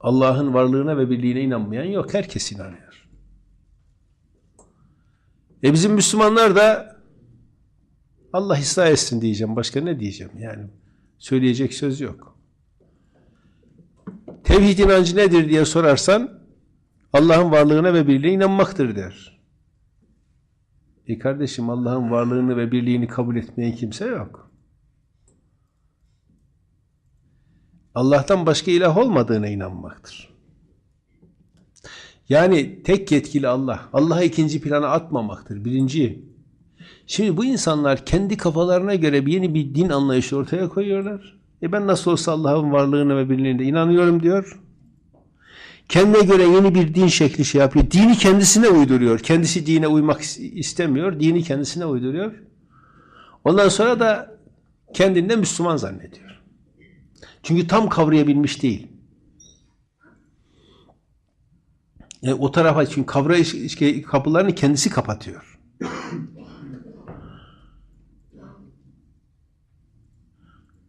Allah'ın varlığına ve birliğine inanmayan yok. Herkes inanıyor. E bizim Müslümanlar da Allah ıslah etsin diyeceğim. Başka ne diyeceğim? Yani söyleyecek söz yok. Tevhid inancı nedir diye sorarsan Allah'ın varlığına ve birliğine inanmaktır der. E kardeşim Allah'ın varlığını ve birliğini kabul etmeyen kimse yok. Allah'tan başka ilah olmadığına inanmaktır. Yani tek yetkili Allah. Allah'a ikinci plana atmamaktır. Birinci. Şimdi bu insanlar kendi kafalarına göre bir yeni bir din anlayışı ortaya koyuyorlar. E ben nasıl olsa Allah'ın varlığına ve birliğine inanıyorum diyor. Kendine göre yeni bir din şekli şey yapıyor. Dini kendisine uyduruyor. Kendisi dine uymak istemiyor. Dini kendisine uyduruyor. Ondan sonra da kendini de Müslüman zannediyor. Çünkü tam kavrayabilmiş değil. Yani o tarafa çünkü kavrayış şey, kapılarını kendisi kapatıyor.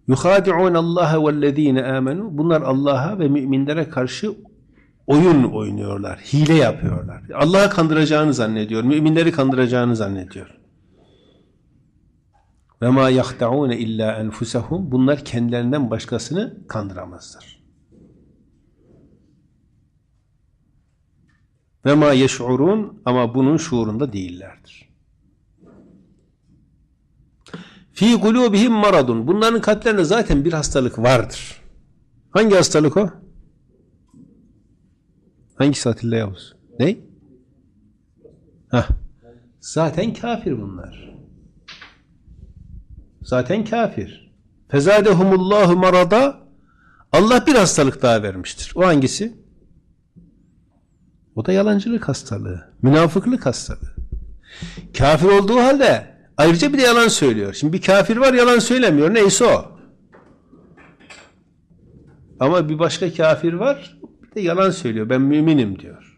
يُخَادِعُونَ اللّٰهَ وَالَّذ۪ينَ آمَنُوا Bunlar Allah'a ve müminlere karşı oyun oynuyorlar, hile yapıyorlar. Allah'ı kandıracağını zannediyor, müminleri kandıracağını zannediyor. Ve ma yahtaun illa enfusahum bunlar kendilerinden başkasını kandıramazlar. Ve ma yeş'urun ama bunun şuurunda değillerdir. Fi kulubihim maradun. Bunların kalplerinde zaten bir hastalık vardır. Hangi hastalık o? Hangisi Atilla Yavuz? Ne? Hah. Zaten kafir bunlar. Zaten kafir. Fezadehumullahu marada Allah bir hastalık daha vermiştir. O hangisi? O da yalancılık hastalığı. Münafıklık hastalığı. Kafir olduğu halde ayrıca bir de yalan söylüyor. Şimdi bir kafir var yalan söylemiyor. Neyse o. Ama bir başka kafir var bir de yalan söylüyor. Ben müminim diyor.